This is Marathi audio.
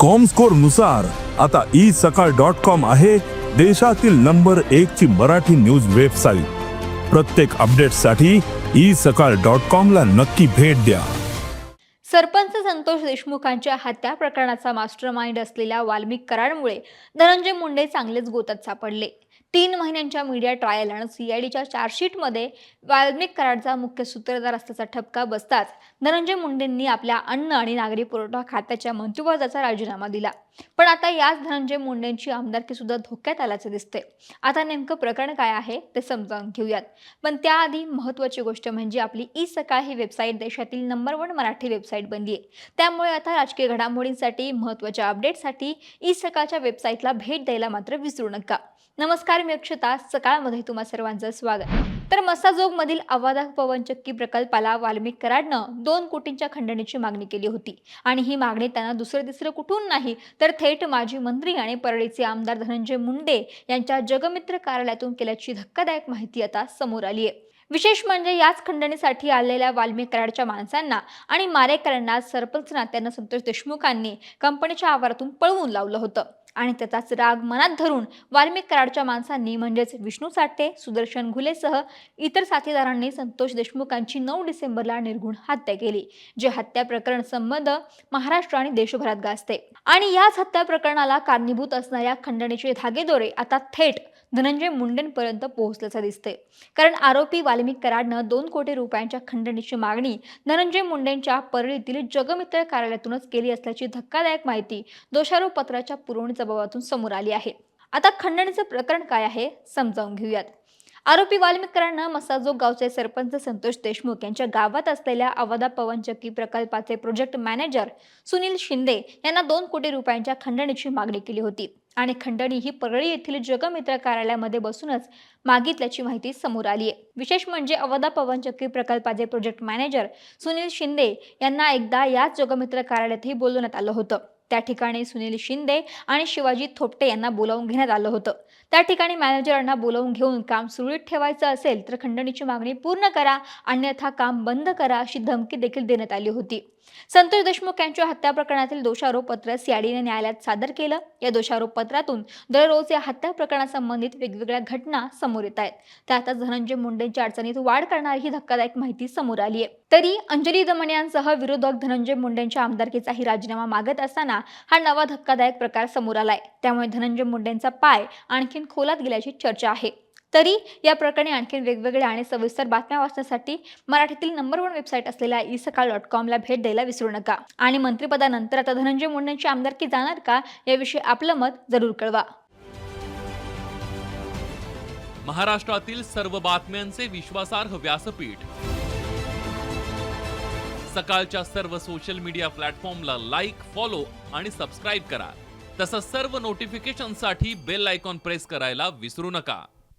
कॉमस्कोरनुसार आता ई सकाळ डॉट कॉम आहे देशातील नंबर एक ची मराठी न्यूज वेबसाईट प्रत्येक अपडेटसाठी ई सकाळ डॉट कॉम ला नक्की भेट द्या. सरपंच संतोष देशमुखांच्या हत्या प्रकरणाचा मास्टर माइंड असलेल्या वाल्मिक कराडमुळे धनंजय मुंडे चांगलेच गोतात सापडले. तीन महिन्यांच्या मीडिया ट्रायल आणि सीआयडीच्या चार्जशीटमध्ये वाल्मिक कराडचा मुख्य सूत्रधार असल्याचा ठपका बसताच धनंजय मुंडेंनी आपल्या अन्न आणि नागरी पुरवठा खात्याच्या मंत्रिपदाचा राजीनामा दिला. पण आता याच धनंजय मुंडेंची आमदारकी सुद्धा धोक्यात आल्याचे दिसते आता नेमकं प्रकरण काय आहे ते समजावून घेऊयात. पण त्याआधी महत्त्वाची गोष्ट म्हणजे आपली ई सकाळ ही वेबसाईट देशातील नंबर वन मराठी वेबसाईट बनली आहे. त्यामुळे आता राजकीय घडामोडींसाठी महत्त्वाच्या अपडेटसाठी ई सकाळच्या वेबसाईटला भेट द्यायला मात्र विसरू नका. नमस्कार मी अक्षता. सकाळमध्ये तुम्हा सर्वांचं स्वागत. तर मसाजोगमधील अवादा पवनचक्की प्रकल्पाला वाल्मिक कराडनं दोन कोटींच्या खंडणीची मागणी केली होती. आणि ही मागणी त्यांना दुसरं तिसरं कुठून नाही तर थेट माजी मंत्री आणि परळीचे आमदार धनंजय मुंडे यांच्या जगमित्र कार्यालयातून केल्याची धक्कादायक माहिती आता समोर आली आहे. विशेष म्हणजे याच खंडणीसाठी आलेल्या वाल्मिक कराडच्या माणसांना आणि मारेकरांना सरपंच नात्यानं संतोष देशमुखांनी कंपनीच्या आवारातून पळवून लावलं होतं. आणि त्याचाच राग मनात धरून वाल्मिक कराडच्या माणसांनी म्हणजेच विष्णू साठे सुदर्शन घुलेसह इतर साथीदारांनी संतोष देशमुखांची नऊ डिसेंबरला निर्घुण हत्या केली जे हत्या प्रकरण संबंध महाराष्ट्र आणि देशभरात गाजते. आणि याच हत्या प्रकरणाला कारणीभूत असणाऱ्या खंडणीचे धागेदोरे आता थेट धनंजय मुंडेंपर्यंत पोहोचल्याचं दिसते कारण आरोपी वाल्मिक कराडनं दोन कोटी रुपयांच्या खंडणीची मागणी धनंजय मुंडेंच्या परळीतील जगमित्र कार्यालयातूनच केली असल्याची धक्कादायक माहिती दोषारोप पत्राच्या पुरवणी जबाबातून समोर आली आहे. आता खंडणीचं प्रकरण काय आहे समजावून घेऊयात. आरोपी वाल्मिकरांना मसाजो गावचे सरपंच संतोष देशमुख यांच्या गावात असलेल्या अवधा पवनचक्की प्रकल्पाचे प्रोजेक्ट मॅनेजर सुनील शिंदे यांना दोन कोटी रुपयांच्या खंडणीची मागणी केली होती. आणि खंडणी ही परळी येथील जगमित्र कार्यालयामध्ये बसूनच मागितल्याची माहिती समोर आली आहे. विशेष म्हणजे अवधा पवनचक्की प्रकल्पाचे प्रोजेक्ट मॅनेजर सुनील शिंदे यांना एकदा याच जगमित्र कार्यालयातही बोलवण्यात आलं होतं. त्या ठिकाणी सुनील शिंदे आणि शिवाजी थोपटे यांना बोलावून घेण्यात आलं होतं. त्या ठिकाणी मॅनेजरांना बोलावून घेऊन काम सुरळीत ठेवायचं असेल तर खंडणीची मागणी पूर्ण करा अन्यथा काम बंद करा अशी धमकी देखील देण्यात आली होती. संतोष देशमुख यांच्या हत्या प्रकरणातील दोषारोपपत्र सीआयडीने न्यायालयात सादर केलं. या दोषारोपपत्रातून दररोज या हत्या प्रकरणासंबंधित वेगवेगळ्या घटना समोर येत आहेत. त्यातच धनंजय मुंडेंच्या अडचणीत वाढ करणारी ही धक्कादायक माहिती समोर आली आहे तरी अंजली दमण यांसह विरोधक धनंजय मुंडेंच्या आमदारकीचाही राजीनामा मागत असताना हा नवा धक्कादायक प्रकार समोर आलाय. त्यामुळे धनंजय मुंडेंचा पाय आणखीन खोलात गेल्याची चर्चा आहे. तरी या प्रकरणी आणखीन वेगवेगळ्या आणि सविस्तर बातम्या वाचण्यासाठी मराठीतील नंबर वन वेबसाईट असलेल्या ई सकाळ डॉट कॉमला भेट द्यायला विसरू नका. आणि मंत्रिपदानंतर आता धनंजय मुंडेंची आमदारकी जाणार का याविषयी आपलं मत जरूर कळवा. महाराष्ट्रातील सर्व बातम्यांचे विश्वासार्ह व्यासपीठ. सकाळच्या सर्व सोशल मीडिया प्लॅटफॉर्मला लाईक फॉलो आणि सबस्क्राईब करा. तसंच सर्व नोटिफिकेशनसाठी बेल आयकॉन प्रेस करायला विसरू नका.